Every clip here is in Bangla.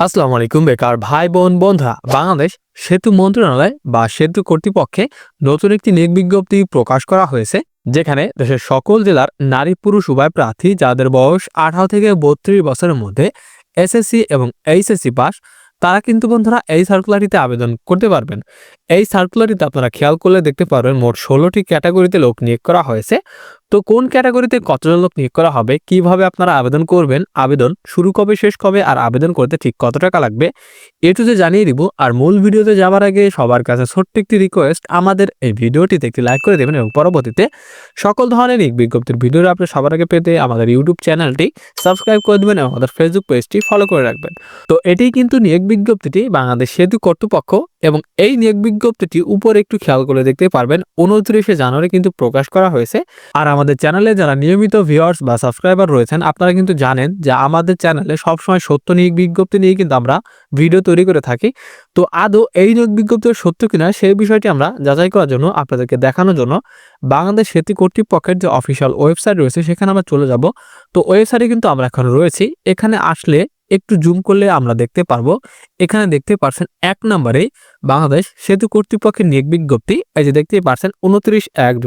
আসসালামু আলাইকুম, বেকার ভাই বোন বন্ধুরা। বাংলাদেশ সেতু মন্ত্রণালয় বা সেতু কর্তৃপক্ষে নতুন একটি নিয়োগ বিজ্ঞপ্তি প্রকাশ করা হয়েছে, যেখানে দেশের সকল জেলার নারী পুরুষ উভয় প্রার্থী যাদের বয়স আঠারো থেকে বত্রিশ বছরের মধ্যে এসএসসি এবং এইচএসসি পাস, তারা কিন্তু বন্ধুরা এই সার্কুলারিতে আবেদন করতে পারবেন। এই সার্কুলারিতে আপনারা খেয়াল করলে দেখতে পারবেন মোট ষোলোটি ক্যাটাগরিতে লোক নিয়োগ করা হয়েছে। তো কোন ক্যাটাগরিতে কতজন লোক নিয়োগ করা হবে, কীভাবে আপনারা আবেদন করবেন, আবেদন শুরু কবে, শেষ কবে আর আবেদন করতে ঠিক কত টাকা লাগবে এটু যে জানিয়ে দিব। আর মূল ভিডিওতে যাওয়ার আগে সবার কাছে ছোট্ট একটি রিকোয়েস্ট আমাদের এই ভিডিওটিতে একটি লাইক করে দেবেন এবং পরবর্তীতে সকল ধরনের নিয়োগ বিজ্ঞপ্তির ভিডিও আপনি সবার আগে পেতে আমাদের ইউটিউব চ্যানেলটি সাবস্ক্রাইব করে দেবেন এবং আমাদের ফেসবুক পেজটি ফলো করে রাখবেন। তো এটি কিন্তু নিয়োগ বিজ্ঞপ্তিটি বাংলাদেশ সেতু কর্তৃপক্ষ এবং এই নিয়োগ বিজ্ঞপ্তিটি উপরে একটু খেয়াল করে দেখতে পারবেন। উনত্রিশে জানুয়ারি কিন্তু প্রকাশ করা হয়েছে। আর আমাদের চ্যানেলে যারা নিয়মিত ভিউয়ার্স বা সাবস্ক্রাইবার রয়েছেন, আপনারা কিন্তু জানেন যে আমাদের চ্যানেলে সবসময় সত্য নিয়োগ বিজ্ঞপ্তি নিয়ে কিন্তু আমরা ভিডিও তৈরি করে থাকি। তো আদৌ এই নিয়োগ বিজ্ঞপ্তি সত্য কিনা সেই বিষয়টি আমরা যাচাই করার জন্য আপনাদেরকে দেখানোর জন্য বাংলাদেশ সেতু কর্তৃপক্ষের যে অফিসিয়াল ওয়েবসাইট রয়েছে, সেখানে আমরা চলে যাব। তো ওয়েবসাইটে কিন্তু আমরা এখন রয়েছি। এখানে আসলে একটু জুম করলে আমরা দেখতে পারব। এখানে দেখতে পারছেন এক নম্বরে বাংলাদেশ সেতু কর্তৃপক্ষের নিয়োগ বিজ্ঞপ্তি। এই যে দেখতেই পারছেন উনত্রিশ এক দু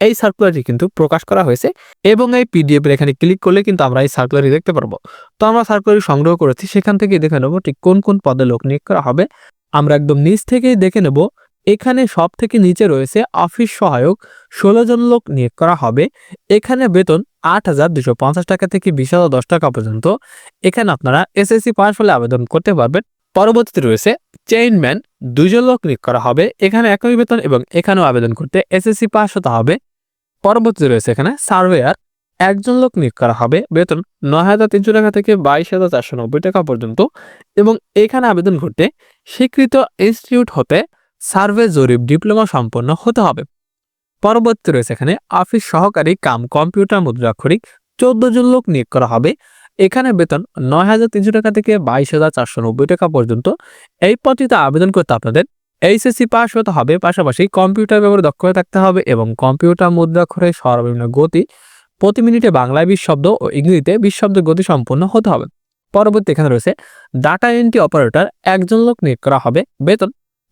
এই সার্কুলারটি কিন্তু প্রকাশ করা হয়েছে এবং এই পিডিএফ এখানে ক্লিক করলে কিন্তু আমরা এই সার্কুলারটি দেখতে পারব। তো আমরা সার্কুলারটি সংগ্রহ করেছি, সেখান থেকে দেখে নেব ঠিক কোন কোন পদে লোক নিয়োগ করা হবে। আমরা একদম নিচ থেকেই দেখে নেব এখানে সব থেকে নিচে রয়েছে অফিস সহায়ক, ষোলো জন লোক নিয়োগ করা হবে। এখানে বেতন আট হাজার দুশো পঞ্চাশ টাকা থেকে বিশ হাজার দশ টাকা পর্যন্ত। এখানে আপনারা এসএসসি পাস হলে আবেদন করতে পারবেন। পরবর্তীতে রয়েছে চেইনম্যান দুজন লোক নিয়োগ করা হবে। এখানে একই বেতন এবং এখানেও আবেদন করতে এসএসসি পাস হতে হবে। পরবর্তীতে রয়েছে এখানে সার্ভেয়ার, একজন লোক নিয়োগ করা হবে। বেতন নয় হাজার তিনশো টাকা থেকে বাইশ হাজার চারশো নব্বই টাকা পর্যন্ত। এবং এখানে আবেদন করতে স্বীকৃত ইনস্টিটিউট হতে সার্ভে জরিপ ডিপ্লোমা সম্পন্ন হতে হবে। পরবর্তী রয়েছে এখানে অফিস সহকারী কাম কম্পিউটার মুদ্রাক্ষরিক চোদ্দ জন লোক নিয়োগ করা হবে। এখানে বেতন নয় হাজার তিনশো টাকা থেকে বাইশ হাজার চারশো নব্বই টাকা পর্যন্ত। এই পদটিতে আবেদন করতে আপনাদের এইচএসসি পাস হতে হবে, পাশাপাশি কম্পিউটার ব্যবহারে দক্ষতা থাকতে হবে এবং কম্পিউটার মুদ্রাক্ষরে সর্বনিম্ন গতি, প্রতি মিনিটে বাংলায় বিশ শব্দ ও ইংরেজিতে বিশ শব্দের গতি সম্পন্ন হতে হবে। পরবর্তী এখানে রয়েছে ডাটা এন্ট্রি অপারেটর একজন লোক নিয়োগ করা হবে। বেতন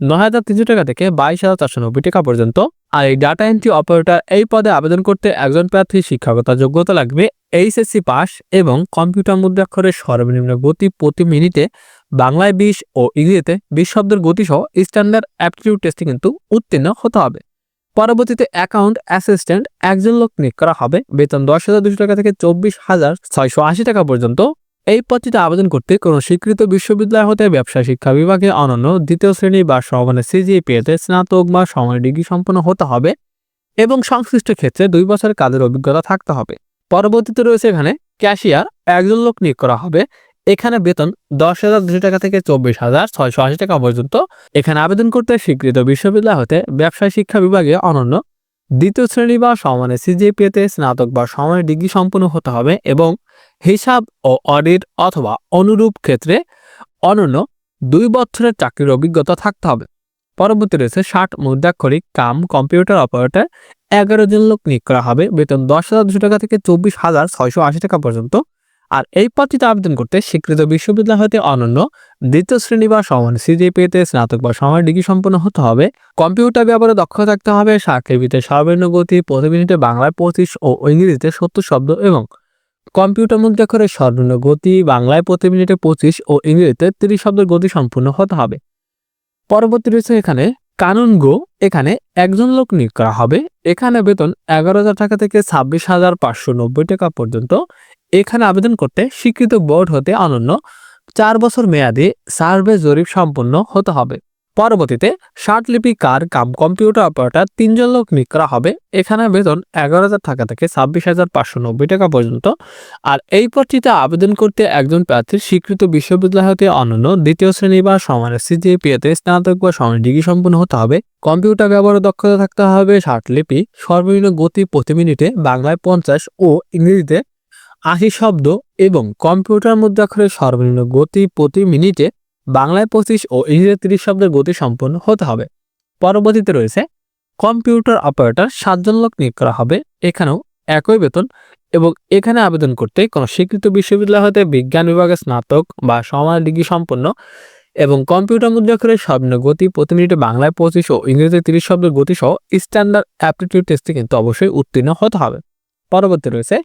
নয় হাজার তিনশো টাকা থেকে বাইশ হাজার চারশো নব্বই টাকা পর্যন্ত। আর এই ডাটা এন্ট্রি অপারেটর এই পদে আবেদন করতে একজন প্রার্থী শিক্ষাগত যোগ্যতা লাগবে, এইচএসসি পাস এবং কম্পিউটার মুদ্রাক্ষরের সর্বনিম্ন গতি প্রতি মিনিটে বাংলায় বিশ ও ইংরেজিতে বিশ শব্দের গতি সহ স্ট্যান্ডার্ড অ্যাপটিটিউড টেস্টে কিন্তু উত্তীর্ণ হতে হবে। পরবর্তীতে অ্যাকাউন্ট অ্যাসিস্ট্যান্ট একজন লোক নিয়োগ করা হবে, বেতন দশ হাজার দুশো টাকা থেকে চব্বিশ হাজার ছয়শো আশি টাকা পর্যন্ত। এই পদটিতে আবেদন করতে কোনো স্বীকৃত বিশ্ববিদ্যালয় হতে ব্যবসা শিক্ষা বিভাগে অনন্য দ্বিতীয় শ্রেণি বা সমানের সিজিপিএতে স্নাতক বা সমান ডিগ্রি সম্পন্ন হতে হবে এবং সংশ্লিষ্ট ক্ষেত্রে দুই বছরের কাজের অভিজ্ঞতা থাকতে হবে। পরবর্তীতে রয়েছে এখানে ক্যাশিয়ার, একজন লোক নিয়োগ করা হবে। এখানে বেতন দশ হাজার দুশো টাকা থেকে চব্বিশ হাজার ছয়শো আশি টাকা পর্যন্ত। এখানে আবেদন করতে স্বীকৃত বিশ্ববিদ্যালয় হতে ব্যবসায় শিক্ষা বিভাগে অনন্য দ্বিতীয় শ্রেণি বা সমানের সিজিপিএতে স্নাতক বা সমানের ডিগ্রি সম্পন্ন হতে হবে এবং হিসাব ও অডিট অথবা অনুরূপ ক্ষেত্রে অনন্য দুই বছরের চাকরির অভিজ্ঞতা থাকতে হবে। পরবর্তী রয়েছে ষাট মুদ্রাক্ষরিক কাম কম্পিউটার অপারেটর, এগারো জন লোক নিয়োগ করা হবে, বেতন দশ হাজার দুশো টাকা থেকে চব্বিশ হাজার ছয়শো আশি টাকা পর্যন্ত। আর এই পদটিতে আবেদন করতে স্বীকৃত বিশ্ববিদ্যালয় হতে অনন্য দ্বিতীয় শ্রেণি বা সমান সিজিপিএতে স্নাতক বা সমান ডিগ্রি সম্পন্ন হতে হবে। কম্পিউটার ব্যবহারে দক্ষ থাকতে হবে সাক্ষীবিতে সর্বনিম্ন গতি প্রতি মিনিটে বাংলায় পঁচিশ ও ইংরেজিতে সত্তর শব্দ এবং কম্পিউটার মুদ্রাক্ষরের সর্বনিম্ন গতি, বাংলায় প্রতি মিনিটে পঁচিশ ও ইংরেজিতে তিরিশ শব্দের গতি সম্পূর্ণ হতে হবে। পরবর্তী রয়েছে এখানে কানুন গো। এখানে একজন লোক নিয়োগ করা হবে। এখানে বেতন এগারো হাজার টাকা থেকে ছাব্বিশ হাজার পাঁচশো নব্বই টাকা পর্যন্ত। এখানে আবেদন করতে স্বীকৃত বোর্ড হতে অনন্য চার বছর মেয়াদী সার্ভে জরিপ সম্পন্ন হতে হবে। পরবর্তীতে লিপিকার কাম কম্পিউটার অপারেটর তিনজন লোক নিয়োগ করা হবে। এখানে বেতন এগারো হাজার টাকা থেকে ছাব্বিশ হাজার পাঁচশো নব্বই টাকা পর্যন্ত। আর এই পদটিতে আবেদন করতে একজন প্রার্থীর স্বীকৃত বিশ্ববিদ্যালয় হতে অনন্য দ্বিতীয় শ্রেণি বা সমানের সিজিপিএতে স্নাতক বা সমান ডিগ্রি সম্পন্ন হতে হবে। কম্পিউটার ব্যবহারে দক্ষতা থাকতে হবে লিপি। সর্বনিম্ন গতি প্রতি মিনিটে বাংলায় পঞ্চাশ ও ইংরেজিতে আশি শব্দ এবং কম্পিউটার মুদ্রাক্ষরের সর্বনিম্ন গতি প্রতি মিনিটে বাংলায় পঁচিশ ও ইংরেজি তিরিশ শব্দের গতি সম্পন্ন হতে হবে। পরবর্তীতে রয়েছে, কম্পিউটার অপারেটর সাতজন লোক নিয়োগ করা হবে। এখানেও একই বেতন এবং এখানে আবেদন করতে কোনো স্বীকৃত বিশ্ববিদ্যালয় হতে বিজ্ঞান বিভাগে স্নাতক বা সমান ডিগ্রি সম্পন্ন এবং কম্পিউটার মুদ্রাক্ষরের সর্বনিম্ন গতি প্রতি মিনিটে বাংলায় পঁচিশ ও ইংরেজিতে তিরিশ শব্দের গতি সহ স্ট্যান্ডার্ড অ্যাপটিটিউড টেস্টে কিন্তু অবশ্যই উত্তীর্ণ হতে হবে। পরবর্তী রয়েছে,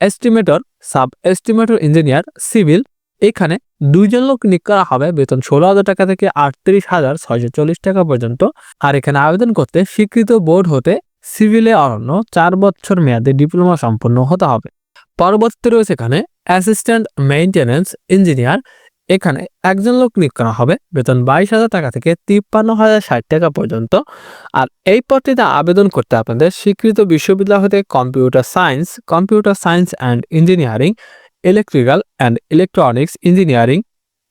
estimator sub estimator engineer, civil. এখানে দুইজন লোক নিয়োগ করা হবে বেতন ষোলো হাজার টাকা থেকে আটত্রিশ হাজার ছয়শো চল্লিশ টাকা পর্যন্ত। আর এখানে আবেদন করতে স্বীকৃত বোর্ড হতে সিভিলে অরণ্য চার বছর মেয়াদে ডিপ্লোমা সম্পন্ন হতে হবে। পরবর্তীতে রয়েছে এখানে অ্যাসিস্ট্যান্ট মেইনটেন্যান্স ইঞ্জিনিয়ার। এখানে একজন লোক নিয়োগ করা হবে বেতন বাইশ হাজার টাকা থেকে তিপ্পান্ন হাজার ষাট টাকা পর্যন্ত। আর এই পদটিতে আবেদন করতে আপনাদের স্বীকৃত বিশ্ববিদ্যালয় হতে computer science computer science and engineering electrical and electronics engineering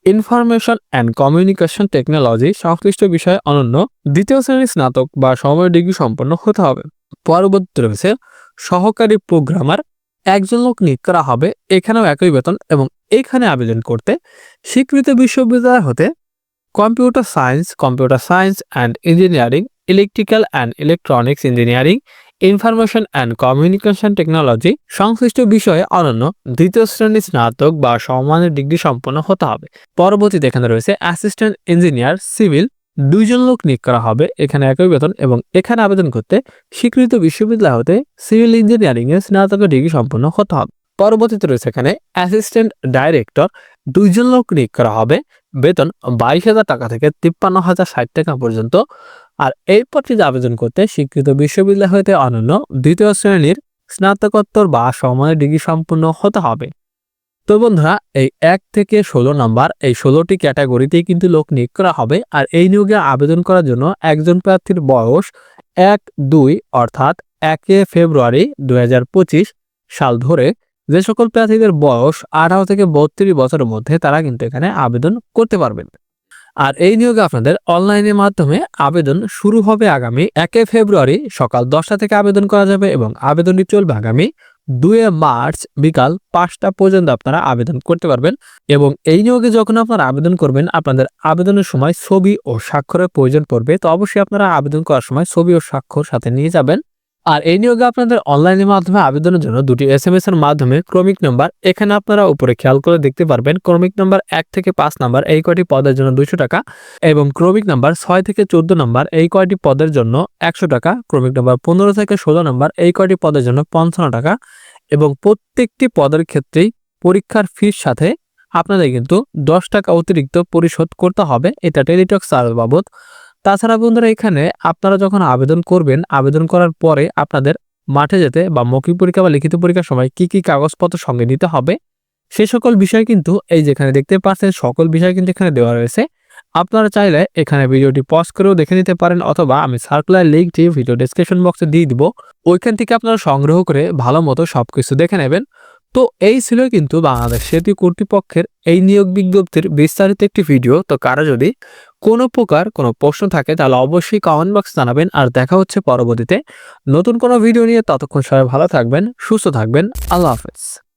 information and communication technology সংশ্লিষ্ট বিষয়ে অনন্য দ্বিতীয় শ্রেণির স্নাতক বা সময় ডিগ্রি সম্পন্ন হতে হবে। পরবর্তী রয়েছে সহকারী প্রোগ্রামার একজন লোক নিয়োগ করা হবে, এখানেও একই বেতন এবং এখানে আবেদন করতে স্বীকৃত বিশ্ববিদ্যালয় হতে computer science computer science and engineering electrical and electronics engineering information and communication technology সংশ্লিষ্ট বিষয়ে অনন্য দ্বিতীয় শ্রেণির স্নাতক বা সম্মানের ডিগ্রি সম্পন্ন হতে হবে। পরবর্তীতে এখানে রয়েছে অ্যাসিস্ট্যান্ট ইঞ্জিনিয়ার, সিভিল। দুইজন লোক নিয়োগ করা হবে এখানে একই বেতন এবং এখানে আবেদন করতে স্বীকৃত বিশ্ববিদ্যালয় হতে সিভিল ইঞ্জিনিয়ারিং এর স্নাতক ডিগ্রি সম্পন্ন হতে হবে। পরবর্তীতে রয়েছে এখানে অ্যাসিস্ট্যান্ট ডাইরেক্টর। দুইজন লোক নিয়োগ করা হবে। বেতন বাইশ হাজার টাকা থেকে তিপ্পান্ন হাজার ষাট টাকা পর্যন্ত। আর এই পদটিতে আবেদন করতে স্বীকৃত বিশ্ববিদ্যালয় হতে অনন্য দ্বিতীয় শ্রেণির স্নাতকোত্তর বা সমানের ডিগ্রি সম্পূর্ণ হতে হবে। তো বন্ধুরা, এই এক থেকে ষোলো নাম্বার এই ষোলোটি ক্যাটাগরিতেই কিন্তু লোক নিয়োগ করা হবে আর এই নিয়োগে আবেদন করার জন্য একজন প্রার্থীর বয়স এক দুই অর্থাৎ একে ফেব্রুয়ারি দুই হাজার পঁচিশ সাল ধরে যে সকল প্রার্থীদের বয়স আঠারো থেকে বত্রিশ বছরের মধ্যে তারা কিন্তু এখানে আবেদন করতে পারবেন। আর এই নিয়োগে আপনাদের অনলাইনের মাধ্যমে আবেদন শুরু হবে আগামী একে ফেব্রুয়ারি সকাল দশটা থেকে আবেদন করা যাবে এবং আবেদনটি চলবে আগামী দুয়ে মার্চ বিকাল পাঁচটা পর্যন্ত আপনারা আবেদন করতে পারবেন এবং এই নিয়োগে যখন আপনারা আবেদন করবেন, আপনাদের আবেদনের সময় ছবি ও স্বাক্ষরের প্রয়োজন পড়বে। তো অবশ্যই আপনারা আবেদন করার সময় ছবি ও স্বাক্ষর সাথে নিয়ে যাবেন। আর এই নিয়োগে আপনাদের অনলাইনের মাধ্যমে আবেদনের জন্য দুটি এস এম এস এর মাধ্যমে ক্রমিক নাম্বার এখানে আপনারা উপরে খেয়াল করে দেখতে পারবেন। ক্রমিক নাম্বার এক থেকে পাঁচ নাম্বার এই কয়টি পদের জন্য দুশো টাকা এবং ক্রমিক নাম্বার ছয় থেকে চোদ্দ নাম্বার এই কয়টি পদের জন্য একশো টাকা, ক্রমিক নাম্বার পনেরো থেকে ষোলো নাম্বার এই কয়টি পদের জন্য পঞ্চান্ন টাকা এবং প্রত্যেকটি পদের ক্ষেত্রেই পরীক্ষার ফির সাথে আপনাদের কিন্তু দশ টাকা অতিরিক্ত পরিশোধ করতে হবে। এটা টেলিটক চার্জ বাবদ। তাছাড়া বন্ধুরা এখানে আপনারা যখন আবেদন করবেন, আবেদন করার পরে আপনাদের মাঠে যেতে বা মৌখিক পরীক্ষা বা লিখিত পরীক্ষার সময় কি কি কাগজপত্র সঙ্গে নিতে হবে, সে সকল বিষয় কিন্তু এই যেখানে দেখতে পাচ্ছেন, সকল বিষয় কিন্তু এখানে দেওয়া রয়েছে। আপনারা চাইলে এখানে ভিডিওটি পজ করেও দেখে নিতে পারেন অথবা আমি সার্কুলার লিঙ্কটি ভিডিও ডিসক্রিপশন বক্সে দিয়ে দিব। ওইখান থেকে আপনারা সংগ্রহ করে ভালো মতো সব কিছু দেখে নেবেন। তো এই ছিল কিন্তু বাংলাদেশ সেতু কর্তৃপক্ষের এই নিয়োগ বিজ্ঞপ্তির বিস্তারিত একটি ভিডিও। তো কারা যদি কোনো প্রকার কোনো প্রশ্ন থাকে, তাহলে অবশ্যই কমেন্ট বক্স জানাবেন। আর দেখা হচ্ছে পরবর্তীতে। নতুন কোনো ভিডিও নিয়ে ততক্ষণ সবাই ভালো থাকবেন, সুস্থ থাকবেন। আল্লাহ হাফেজ।